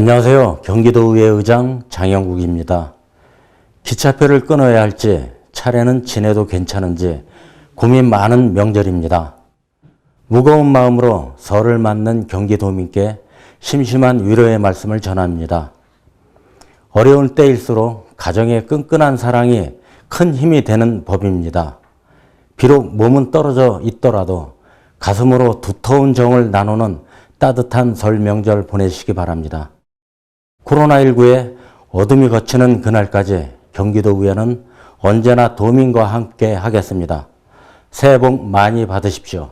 안녕하세요. 경기도의회 의장 장영국입니다. 기차표를 끊어야 할지 차례는 지내도 괜찮은지 고민 많은 명절입니다. 무거운 마음으로 설을 맞는 경기도민께 심심한 위로의 말씀을 전합니다. 어려운 때일수록 가정의 끈끈한 사랑이 큰 힘이 되는 법입니다. 비록 몸은 떨어져 있더라도 가슴으로 두터운 정을 나누는 따뜻한 설 명절 보내시기 바랍니다. 코로나19에 어둠이 걷히는 그날까지 경기도의회는 언제나 도민과 함께 하겠습니다. 새해 복 많이 받으십시오.